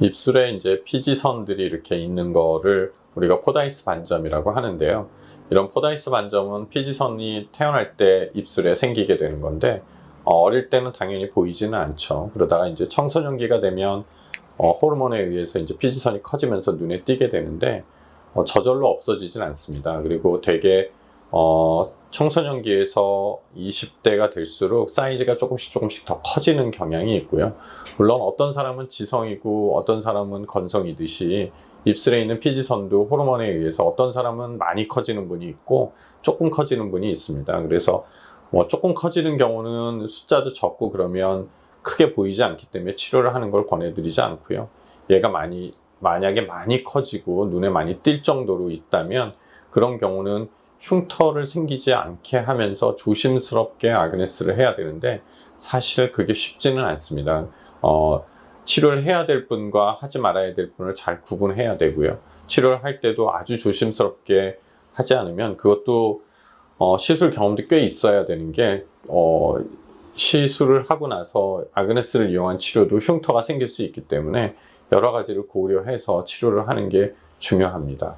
입술에 이제 피지선들이 이렇게 있는 거를 우리가 포다이스 반점이라고 하는데요. 이런 포다이스 반점은 피지선이 태어날 때 입술에 생기게 되는 건데 어, 어릴 때는 당연히 보이지는 않죠. 그러다가 이제 청소년기가 되면 어, 호르몬에 의해서 이제 피지선이 커지면서 눈에 띄게 되는데 어, 저절로 없어지진 않습니다. 그리고 되게 어, 청소년기에서 20대가 될수록 사이즈가 조금씩 조금씩 더 커지는 경향이 있고요. 물론 어떤 사람은 지성이고 어떤 사람은 건성이듯이 입술에 있는 피지선도 호르몬에 의해서 어떤 사람은 많이 커지는 분이 있고 조금 커지는 분이 있습니다. 그래서 뭐 조금 커지는 경우는 숫자도 적고 그러면 크게 보이지 않기 때문에 치료를 하는 걸 권해드리지 않고요. 얘가 많이 만약에 많이 커지고 눈에 많이 띌 정도로 있다면 그런 경우는 흉터를 생기지 않게 하면서 조심스럽게 아그네스를 해야 되는데 사실 그게 쉽지는 않습니다. 어, 치료를 해야 될 분과 하지 말아야 될 분을 잘 구분해야 되고요. 치료를 할 때도 아주 조심스럽게 하지 않으면 그것도 어, 시술 경험도 꽤 있어야 되는 게 어, 시술을 하고 나서 아그네스를 이용한 치료도 흉터가 생길 수 있기 때문에 여러 가지를 고려해서 치료를 하는 게 중요합니다.